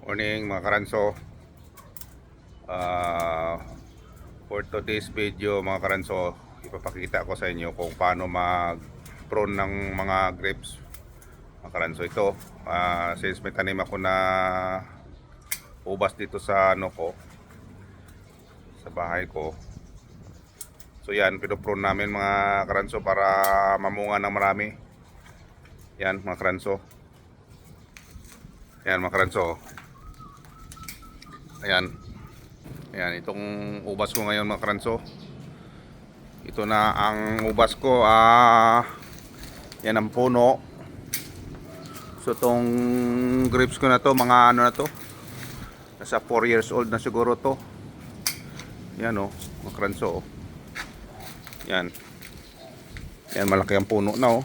Morning mga karanso. Ah, for today's video mga karanso, ipapakita ko sa inyo kung paano mag prone ng mga grapes. Mga karanso ito, ah, since may tanim ako na ubas dito sa ano ko, sa bahay ko. So yan, pinoprone namin mga karanso para mamunga ng marami. Yan mga karanso. Yan mga karanso. Ayan. Ayan, itong ubas ko ngayon mga karanso. Ito na ang ubas ko. Ah, yan ang puno. So itong grapes ko na to, mga ano na to. Nasa 4 years old na siguro to. Yan o, oh, mga karanso. Oh. Yan. Yan, malaki ang puno na oh.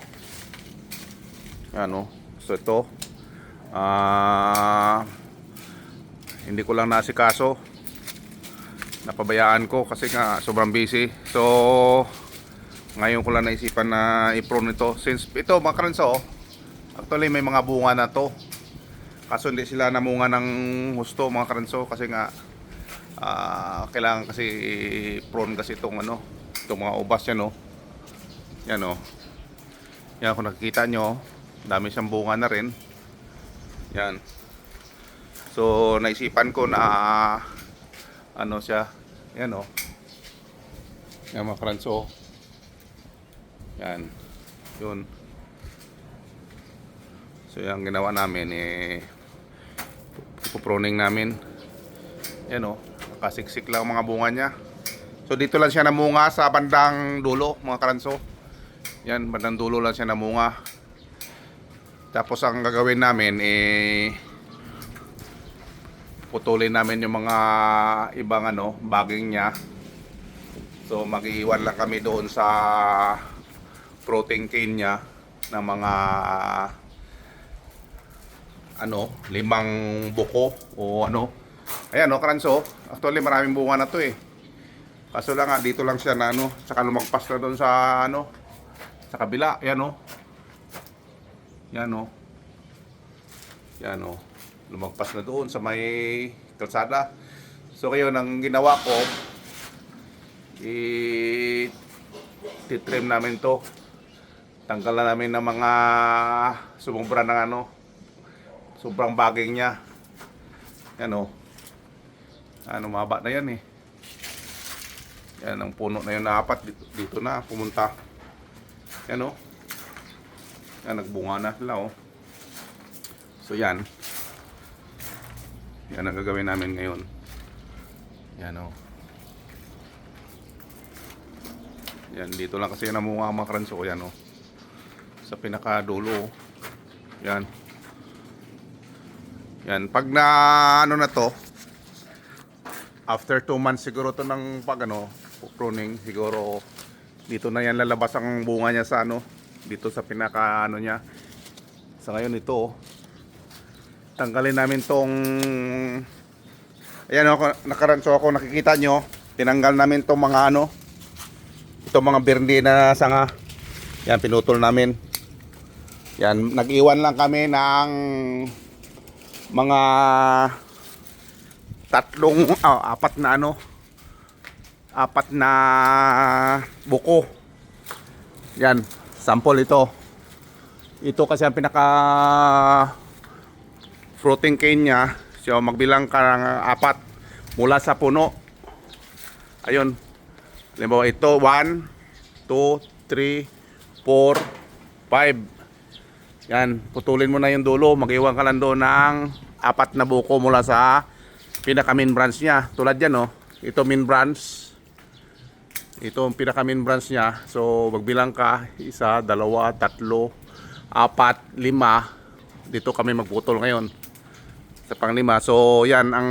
Yan oh. So ito. Ah, hindi ko lang nasikaso. Napabayaan ko kasi nga sobrang busy. So ngayon ko lang naisipan na i-prune ito since ito mga karanso actually may mga bunga na to. Kaso hindi sila namunga ng husto mga karanso kasi nga ah, kailangan kasi prune kasi itong ano itong mga ubas yan oh. Yan oh. Yan kung nakikita nyo dami siyang bunga na rin. Yan So naisipan ko na ano siya, yan o. Yan mga karanso. Yan. Yun. So yung ginawa namin eh pruning namin. Yan o. Nakasiksik lang ang mga bunga niya. So dito lang siya namunga sa bandang dulo mga karanso. Yan, bandang dulo lang siya namunga. Tapos ang gagawin namin eh putulin namin yung mga ibang ano, baging niya. So mag-iwan lang kami doon sa protein cane niya ng mga ano, limang buko o ano. Ayan no, karanso. Actually maraming bunga na to eh. Kaso lang nga, dito lang siya na ano, saka lumagpas na doon sa ano, sa kabila. Ayan no. Yan no. Yan no lumagpas na doon sa may kalsada. So kayo ang ginawa ko, i titrim namin to. Tanggalan namin ng mga sumubra ng ano, sobrang baging niya. Yan o. Ano, maba na yan eh. Yan ang puno na yun na apat dito, dito na pumunta. Yan o. Yan, nagbunga na sila o. So yan. Yan ang gagawin namin ngayon. Yan o. Yan, dito lang kasi namunga ang mga karanso. Yan o. Sa pinakadulo. o. Yan. Yan. Pag na ano na to, after 2 months siguro to ng pag ano, pruning, siguro dito na yan lalabas ang bunga niya sa ano, dito sa pinaka ano niya. Sa ngayon ito, oh tanggalin namin tong ayan ako nakaranso ako nakikita nyo tinanggal namin tong mga ano itong mga birni na sanga. Yan pinutol namin. Yan nag-iwan lang kami ng mga tatlong oh, apat na ano apat na buko. Yan sample ito. Ito kasi ang pinaka fruiting cane niya. So magbilang ka ng apat mula sa puno. Ayun. Halimbawa ito 1 2 3 4 5. Yan, putulin mo na yung dulo, mag-iwan ka lang doon ng apat na buko mula sa pinaka main branch niya. Tulad yan, oh. Ito main branch. Ito ang pinaka main branch niya. So, magbilang ka, isa, dalawa, tatlo, apat, lima. Dito kami magputol ngayon sa panglima. So, yan ang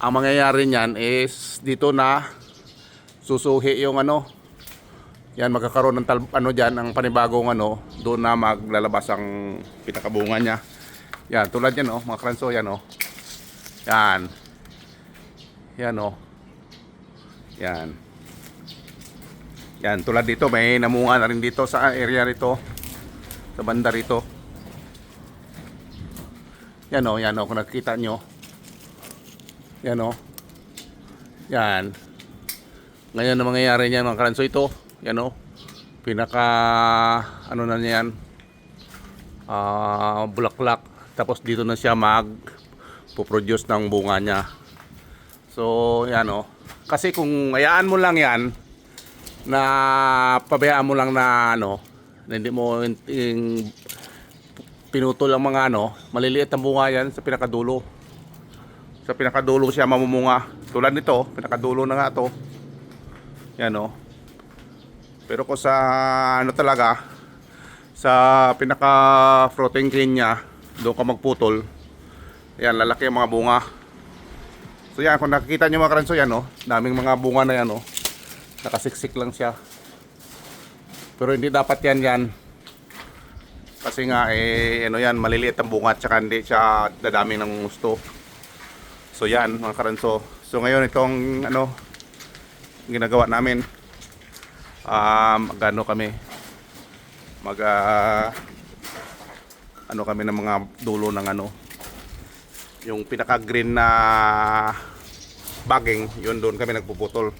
ang mangyayari niyan is dito na susuhi yung ano. Yan magkakaroon ng tal, ano diyan ang panibagong ano doon na maglalabas ang pinakabunga niya. Yan tulad yan oh mga kranso yan oh. Yan. Yan oh. Yan. Yan tulad dito may namunga na rin dito sa area rito sa banda rito Yan o, yan o, kung nakikita nyo. Yan o. Yan. Ngayon na mangyayari niyan mga karanso ito. Yan o. Pinaka, ano na niyan. Ah, bulaklak. Tapos dito na siya mag produce ng bunga niya. So, yan o. Kasi kung hayaan mo lang yan, na pabayaan mo lang na ano, na hindi mo in, in- pinutol ang mga ano, maliliit ang bunga yan sa pinakadulo. Sa pinakadulo siya mamumunga. Tulad nito, pinakadulo na nga to. Yan o. Pero kung sa ano talaga, sa pinaka fruiting green niya, doon ka magputol. Yan, lalaki ang mga bunga. So yan, kung nakikita nyo mga karanso yan, oh, daming mga bunga na yan, oh. Nakasiksik lang siya. Pero hindi dapat yan yan. Kasi nga, eh, ano yan, maliliit ang bunga at saka hindi siya dadami ng gusto. So yan, mga karanso. So ngayon, itong, ano, ginagawa namin, um, gano kami, mag, ah, ano kami ng mga dulo ng ano, yung pinaka-green na bagging, yun doon kami nagpuputol.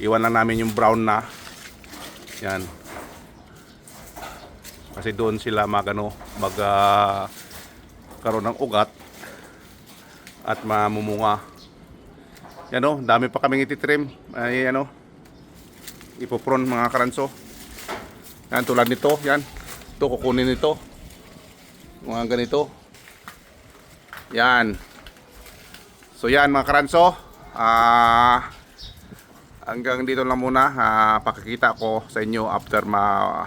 Iwan lang namin yung brown na. Yan. Kasi doon sila magano mag ah, karoon ng ugat at mamumunga. Yan o, dami pa kaming ititrim. Ay ano, ipopron mga karanso. Yan tulad nito, yan. Ito kukunin nito. Mga ganito. Yan. So yan mga karanso. Ah hanggang dito lang muna. Ah, pakikita ko sa inyo after ma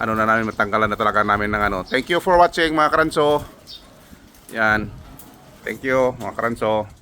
ano na namin matanggalan na talaga namin ng ano. Thank you for watching mga karanso. Yan. Thank you mga karanso.